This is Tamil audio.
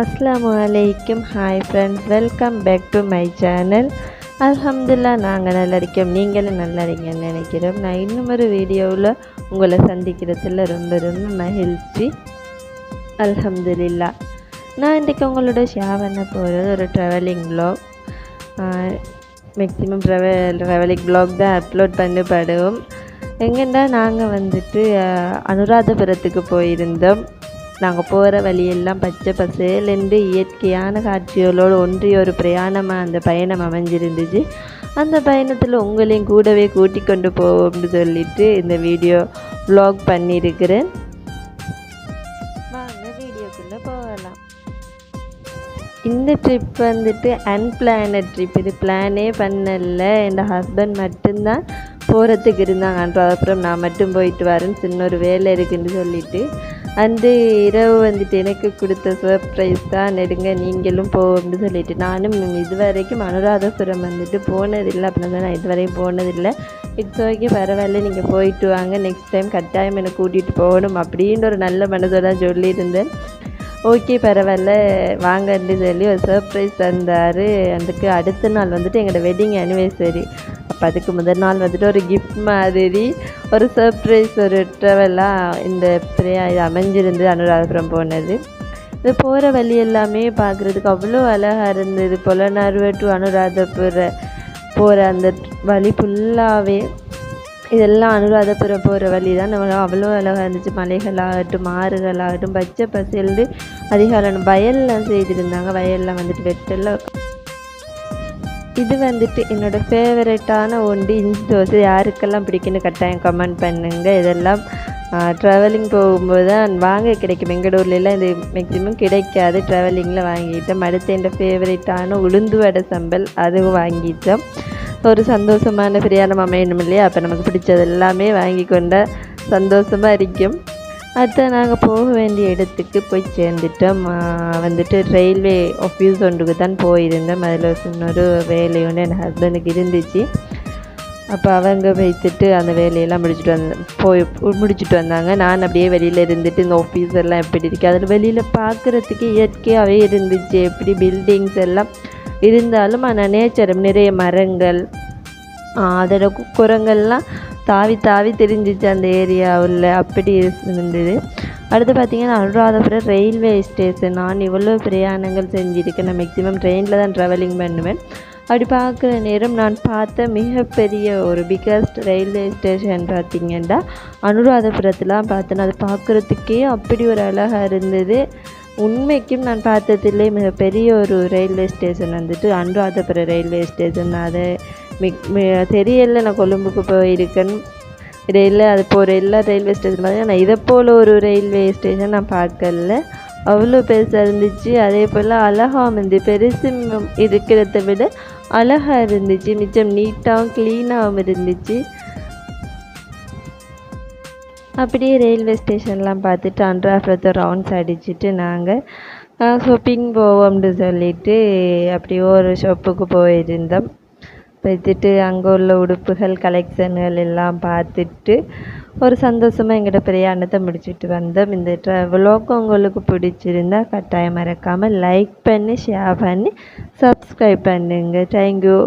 அஸ்லாமு அலைக்கும் hi friends welcome back to my channel அலமதுல்லா நாங்கள் நல்லா இருக்கோம். நீங்களும் நல்லா இருக்கீங்கன்னு நினைக்கிறோம். நான் இன்னும் ஒரு வீடியோவில் உங்களை சந்திக்கிறதுல ரொம்ப ரொம்ப மகிழ்ச்சி. அலமதுல்லா நான் இன்றைக்கு உங்களோட ஷேர் பண்ண போகிறது ஒரு travelling vlog maximum travel travelling vlog தான் அப்லோட் பண்ணப்படுவோம். எங்கன்னா நாங்கள் வந்துட்டு அனுராதபுரத்துக்கு போயிருந்தோம். நாங்கள் போகிற வழியெல்லாம் பச்சை பசேலென்று இயற்கையான காட்சிகளோடு ஒன்றிய ஒரு பிரயாணமாக அந்த பயணம் அமைஞ்சிருந்துச்சு. அந்த பயணத்தில் உங்களையும் கூடவே கூட்டி கொண்டு போவோம்னு சொல்லிட்டு இந்த வீடியோ ப்ளாக் பண்ணியிருக்கிறேன் வாங்க வீடியோக்குள்ளே போகலாம். இந்த ட்ரிப் வந்துட்டு அன்பிளானட் ட்ரிப் இது பிளானே பண்ணல. என் ஹஸ்பண்ட் மட்டும்தான் போகிறதுக்கு இருந்தாங்க. அப்புறம் நான் மட்டும் போயிட்டு வரேன்னு சின்ன ஒரு வேலை இருக்குன்னு சொல்லிட்டு அந்த இரவு வந்துட்டு எனக்கு கொடுத்த சர்ப்ரைஸ் தான். நெடுங்க நீங்களும் போகும்னு சொல்லிட்டு நானும் இது வரைக்கும் அனுராதபுரம் வந்துட்டு போனதில்லை. அப்படின்னு தான் நான் இதுவரையும் போனதில்லை. இட்ஸ் ஓகே பரவாயில்ல நீங்கள் போயிட்டு வாங்க. நெக்ஸ்ட் டைம் கட்டாயம் என்னை கூட்டிகிட்டு போகணும் அப்படின்ற ஒரு நல்ல மனதோட சொல்லியிருந்தேன். ஓகே பரவாயில்ல. வாங்கன்னு சொல்லி ஒரு சர்ப்ரைஸ் தந்தார். அதுக்கு அடுத்த நாள் வந்துட்டு எங்களோட வெட்டிங் அனிவர்சரி அப்போ அதுக்கு முதல் நாள் வந்துட்டு ஒரு கிஃப்ட் மாதிரி ஒரு சர்ப்ரைஸ் ஒரு ட்ரெவலாக இந்த பிரியா இது அமைஞ்சிருந்து அனுராதபுரம் போனது. இது போகிற வழி எல்லாமே பார்க்குறதுக்கு அவ்வளோ அழகாக இருந்தது புலனறுவை டு அனுராதபுர போகிற அந்த வழி ஃபுல்லாகவே இதெல்லாம் அனுராதபுரம் போகிற வழி தான் நம்ம அவ்வளோ அழகாக இருந்துச்சு. மலைகளாகட்டும் ஆறுகளாகட்டும் பச்சை பசேல்னு அதிகாலம் வயல்லாம் செய்திருந்தாங்க. வயல்லாம் வந்துட்டு வெட்டெல்லாம் இது வந்துட்டு என்னோட ஃபேவரட்டான ஒன்று இஞ்சி தோசை. யாருக்கெல்லாம் பிடிக்குன்னு கட்டாயம் கமெண்ட் பண்ணுங்க. இதெல்லாம் ட்ராவலிங் போகும்போது தான் வாங்க கிடைக்கும். எங்கள் இது மேக்ஸிமம் கிடைக்காது. ட்ராவலிங்கில் வாங்கிட்டோம். அடுத்து என் ஃபேவரட்டான உளுந்து வடை சம்பல் அதுவும் வாங்கிட்டோம். ஒரு சந்தோஷமான பிரயாணம் அமையணும் இல்லையா? அப்போ நமக்கு பிடிச்சது எல்லாமே வாங்கி கொண்ட சந்தோஷமாக இருக்கும். அடுத்து நாங்கள் போக வேண்டிய இடத்துக்கு போய் சேர்ந்துட்டோம். வந்துட்டு ரயில்வே ஆஃபீஸ் ஒன்றுக்கு தான் போயிருந்தோம். அதில் இன்னொரு வேலை ஒன்று என் ஹஸ்பண்டுக்கு இருந்துச்சு. அப்போ அவங்க வைத்துட்டு அந்த வேலையெல்லாம் முடிச்சுட்டு வந்த போய் முடிச்சுட்டு வந்தாங்க. நான் அப்படியே வெளியில் இருந்துட்டு இந்த ஆஃபீஸ் எல்லாம் எப்படி இருக்குது அதில் வெளியில் பார்க்குறதுக்கு இயற்கையாகவே இருந்துச்சு. எப்படி பில்டிங்ஸ் எல்லாம் இருந்தாலும் ஆனால் நேச்சர் நிறைய மரங்கள் அதோட குரங்கள்லாம் தாவி தாவி தெரிஞ்சிச்சு அந்த ஏரியாவில். அப்படி இருந்தது. அடுத்து பார்த்தீங்கன்னா அனுராதபுரம் ரயில்வே ஸ்டேஷன் நான் இவ்வளோ பிரயாணங்கள் செஞ்சுருக்கேன். நான் மேக்ஸிமம் ட்ரெயினில் தான் ட்ராவலிங் பண்ணுவேன். அப்படி பார்க்குற நேரம் நான் பார்த்த மிகப்பெரிய ஒரு பிக்கஸ்ட் ரயில்வே ஸ்டேஷன் பார்த்திங்கன்னா அனுராதபுரத்துலாம் பார்த்தேன். அது பார்க்குறதுக்கே அப்படி ஒரு அழகாக இருந்தது. உண்மைக்கும் நான் பார்த்ததிலே மிகப்பெரிய ஒரு ரயில்வே ஸ்டேஷன் வந்துட்டு அனுராதபுரம் ரயில்வே ஸ்டேஷன் அது. மிக் தெரியல நான் கொழும்புக்கு போயிருக்கேன். இடையில அது போகிற எல்லா ரயில்வே ஸ்டேஷன் பார்த்தீங்கன்னா நான் இதை போல் ஒரு ரயில்வே ஸ்டேஷன் நான் பார்க்கல. அவ்வளோ பெருசாக இருந்துச்சு. அதே போல் அழகாக இருந்து பெருசு இருக்கிறத விட அழகாக இருந்துச்சு. மிச்சம் நீட்டாகவும் க்ளீனாகவும் இருந்துச்சு. அப்படியே ரயில்வே ஸ்டேஷன்லாம் பார்த்துட்டு அன்றாபுரத்தை ரவுண்ட்ஸ் அடிச்சுட்டு நாங்கள் ஷாப்பிங் போவோம்னு சொல்லிட்டு அப்படியே ஒரு ஷாப்புக்கு போயிருந்தோம். போய்த்துட்டு அங்கே உள்ள உடுப்புகள் கலெக்ஷன்கள் எல்லாம் பார்த்துட்டு ஒரு சந்தோஷமாக எங்கள்கிட்ட பிரயாணத்தை முடிச்சுட்டு வந்தோம். இந்த ட்ராவலோக்கு உங்களுக்கு பிடிச்சிருந்தா கட்டாயம் மறக்காமல் லைக் பண்ணி ஷேர் பண்ணி சப்ஸ்கிரைப் பண்ணுங்க. தேங்க்யூ